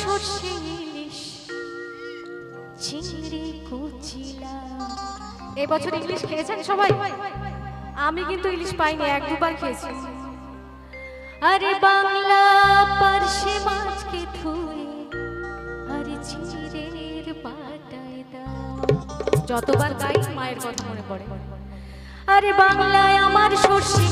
সর্ষে ইলিশ চিংড়ি কুচিলা। এবছর ইলিশ খেয়েছেন সবাই? আমি কিন্তু ইলিশ পাইনি এক দুবার খেয়েছি। আরে বাংলা পারশে মাছকে ধুয়ে আরে চিরের পাটায় দাও। যতবার গাই মায়ের কথা মনে পড়ে। আরে বাংলায় আমার সর্ষে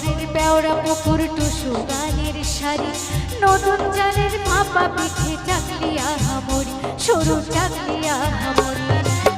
শরীর বেওড়া পুকুর, টুসু গানের সারি। নতুন জালের ভাপা পিঠে চাকলিয়া আহামরি, সরু চাকলিয়া আহামরি।